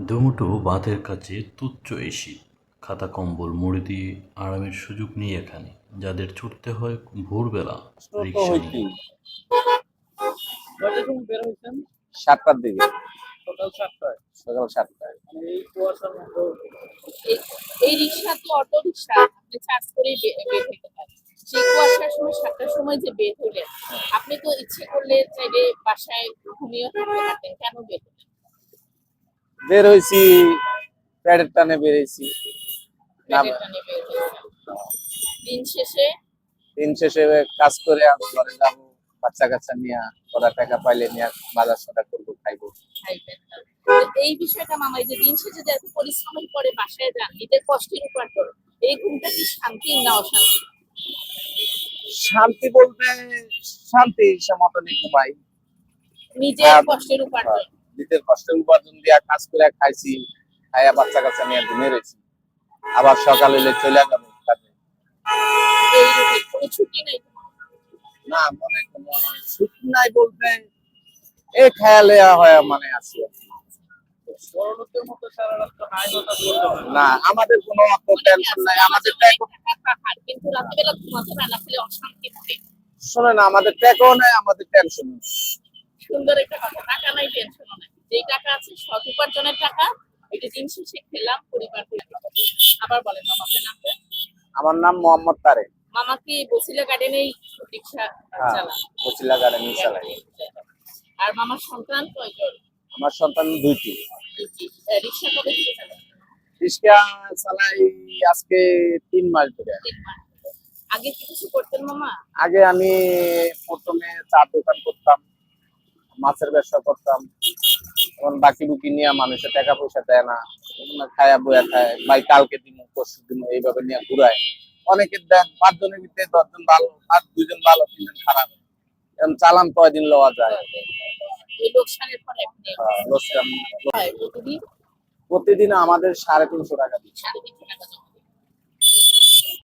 দুমুঠো বাঁধের কাছে তুচ্ছ এই শীত। খাতা কম্বল মুড়ি দিয়ে আরামের সুযোগ নেই এখানে। যাদের ছুটতে হয় ভোরবেলা রিক্সা নিয়ে। সাতটার দিকে। সকাল সাতটায়। সকাল সাতটায়। এই কুয়াশার মধ্যে এই- রিক্সা তো অটো রিক্সা আপনি চার্জ করে বের হইতে পারেন। সেই কুয়াশার সময় সাতটার সময় যে বের আপনি তো ইচ্ছে করলে চাইলে বাসায় ঘুমিয়ে থাকতে পারতেন কেন বের হলেন? বের হয়েছি প্যাডের টানে বেরিয়েছি দিন শেষে? দিন শেষে কাজ করে ঘরে যাব বাচ্চা কাচ্চা নিয়ে ওরা টাকা পাইলে নিয়ে বাজার সদা করব খাইবো। এই বিষয়টা মামা এই যে দিন শেষে যে এত পরিশ্রমের পরে বাসায় যান নিজের কষ্টের উপার্জন এই ঘুমটা কি শান্তি না অশান্তি? শান্তি বলতে শান্তি সে মতনই ঘুমাই। নিজের। কষ্টের উপার্জন নিজের কষ্টের উপার্জন দিয়া কাজ করে খাইছি, খাইয়া বাচ্চা কাচ্চা নিয়ে ঘুমিয়ে রয়েছি। আবার সকাল হইলে চলে যাব কাজে। না, মনে ছুটি নাই বলতে। হয় মানে আছি। না, আমাদের কোনো টেনশন নাই। আমাদের শোনে না আমাদের নাই, আমাদের টেনশন সুন্দর একটা কথা, টাকা নাই টেনশনও নাই যেই টাকা আছে সৎ উপার্জনের টাকা এটা দিন শেষে খেলাম পরিবার আবার বলেন মামা আপনার নামটা আমার নাম মোহাম্মদ তারেক। মামা কি বসিলা গার্ডেনেই রিক্সা হ্যাঁ চালান? বসিলা গার্ডেন চালাই। আর মামার সন্তান কয়জন? আমার সন্তান দুইটি। রিক্সা কবে থেকে চালান রিক্সা চালাই আজকে তিন মাস ধরে। তিন মাস ধরে। আগে কি কিছু করতেন মামা? আগে আমি প্রথমে চা দোকান করতাম। মাছের ব্যবসা করতাম। এখন বাকি বুকি নিয়ে মানুষের টাকা পয়সা দেয় না। খায়া বয়া খায়। ভাই কালকে দিন পরশু দিন এইভাবে নিয়ে ঘুরায়। অনেকের দেন পাঁচজনের ভিতরে দশজন ভালো আর দুজন ভালো তিনজন খারাপ। এরকম চালান কয়দিন লওয়া যায়? প্রতিদিন? প্রতিদিন আমাদের সাড়ে তিনশো টাকা দিচ্ছে।